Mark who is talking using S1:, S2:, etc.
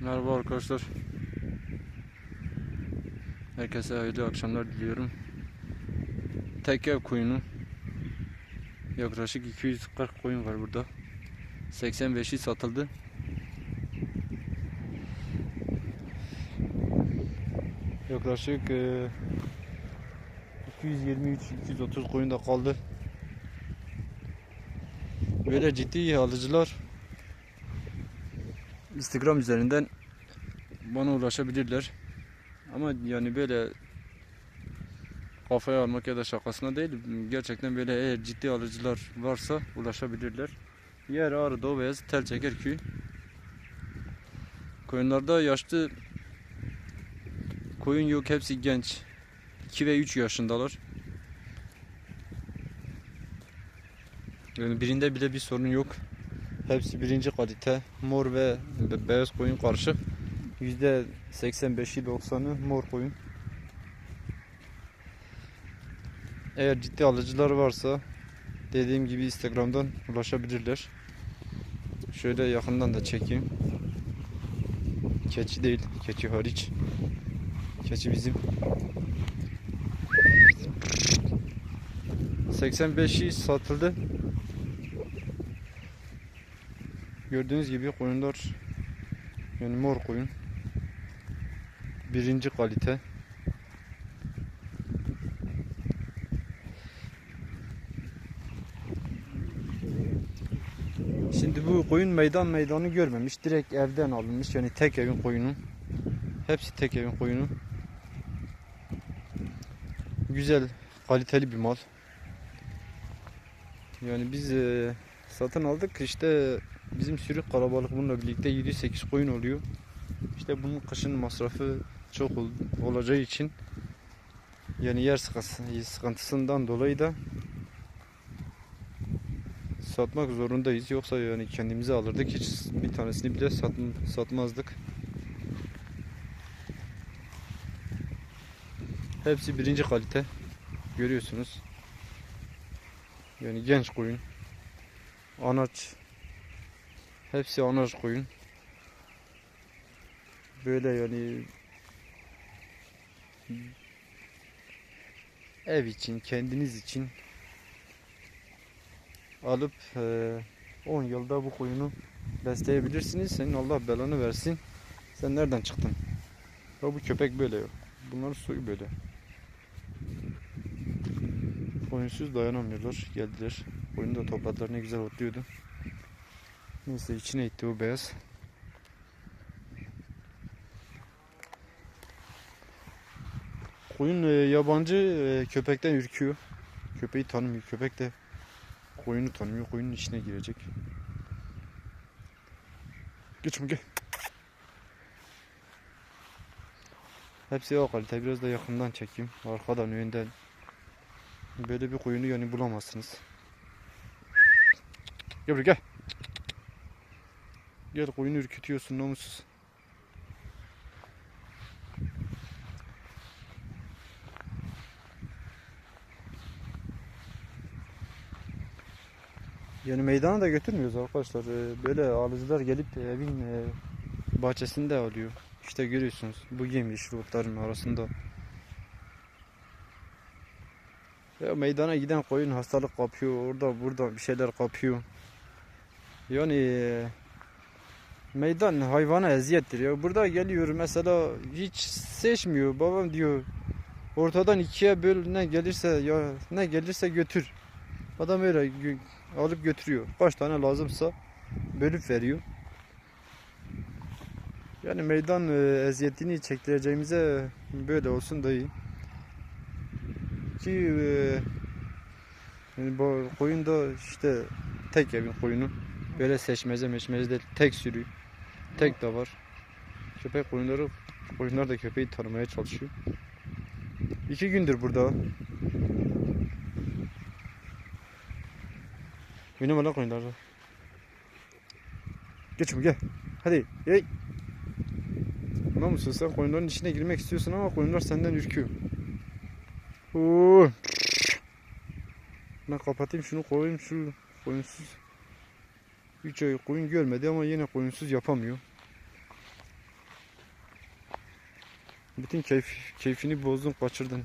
S1: Merhaba arkadaşlar. Herkese hayırlı akşamlar diliyorum. Tek koyunu. Yaklaşık 240 koyun var burada. 85'i satıldı. Yaklaşık e, 223-230 koyun da kaldı. Böyle ciddi alıcılar Instagram üzerinden bana ulaşabilirler. Ama yani böyle kafaya almak ya da şakasına değil. Gerçekten böyle eğer ciddi alıcılar varsa ulaşabilirler. Yer Ağrı Doğu Beyazıt Tel Çekerköy. Koyunlarda yaşlı koyun yok hepsi genç. 2 ve 3 yaşındalar. Yani birinde bile bir sorun yok. Hepsi birinci kalite. Mor ve be- beyaz koyun karışık. Yüzde 85'i 90'ı mor koyun. Eğer ciddi alıcılar varsa dediğim gibi Instagram'dan ulaşabilirler. Şöyle yakından da çekeyim. Keçi değil, keçi hariç. Keçi bizim. 85'i satıldı. Gördüğünüz gibi koyunlar yani mor koyun. Birinci kalite. Şimdi bu koyun meydan meydanı görmemiş. Direkt evden alınmış. Yani tek evin koyunu. Hepsi tek evin koyunu. Güzel, kaliteli bir mal. Yani biz eee, satın aldık işte bizim sürü kalabalık bununla birlikte 7-8 koyun oluyor. İşte bunun kışın masrafı çok ol- olacağı için yani yer sıkıntısı- sıkıntısından dolayı da satmak zorundayız. Yoksa yani kendimize alırdık. Hiç bir tanesini bile sat, satmazdık. Hepsi birinci kalite. Görüyorsunuz. Yani genç koyun. Anaç. Hepsi anaç koyun. Böyle yani ev için, kendiniz için alıp eee, 10 yılda bu koyunu besleyebilirsiniz. Senin Allah belanı versin. Sen nereden çıktın? Ya bu köpek böyle. Bunların soyu böyle. Koyunsuz dayanamıyorlar. Geldiler. Koyunu da topladılar. Ne güzel otluyordu. Neyse içine itti o beyaz. Koyun e, yabancı e, köpekten ürküyor. Köpeği tanımıyor. Köpek de koyunu tanımıyor. Koyunun içine girecek. Geç mi gel. Hepsi o kalite. Biraz da yakından çekeyim. Arkadan, önden. Böyle bir koyunu yani bulamazsınız. Gel gel. Gel koyunu ürkütüyorsun namussuz. Yani meydana da götürmüyoruz arkadaşlar. Ee, Böyle alıcılar gelip evin e, bahçesinde alıyor. İşte görüyorsunuz bu yemyeşil otların arasında. Ya meydana giden koyun hastalık kapıyor. Orada burada bir şeyler kapıyor. Yani meydan hayvana eziyettir ya. Burada geliyor mesela hiç seçmiyor. Babam diyor ortadan ikiye böl ne gelirse ya ne gelirse götür. Adam öyle alıp götürüyor. Kaç tane lazımsa bölüp veriyor. Yani meydan e, eziyetini çektireceğimize böyle olsun da iyi. Ki e, yani bu koyun da işte tek evin koyunu. Böyle seçmeze meçmeze değil. Tek sürü. Tek de var. Köpek koyunları koyunlar da köpeği tanımaya çalışıyor. İki gündür burada. Oynama lan koyunlarla. Geç mi gel. Hadi. Hey. Ne musun sen koyunların içine girmek istiyorsun ama koyunlar senden ürküyor. Oo. Ben kapatayım şunu koyayım şu koyunsuz. Hiç koyun görmedi ama yine koyunsuz yapamıyor. Bütün keyf, keyfini bozdun, kaçırdın.